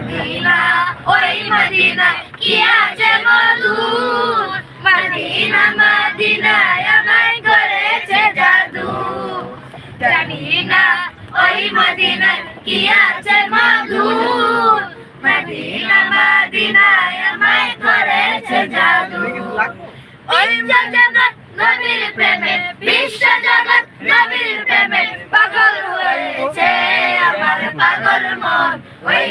Medina, ওই Medina, কি আছে মধু মদিনা, মদিনায় আমায় করেছে জাদু। জানি না, ওই মদিনা কি আছে মধু মদিনা, মদিনায় আমায় করেছে জাদু। ওই জগৎ নবীর প্রেমে বিশ্ব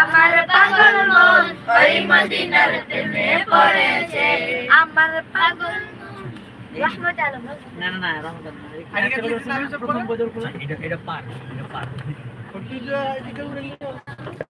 আমার পাগল মন ওই মদিনার প্রেমে পড়েছে। আমার পাগল রহমত আলম না না না রহমত এটা পার এটা পার।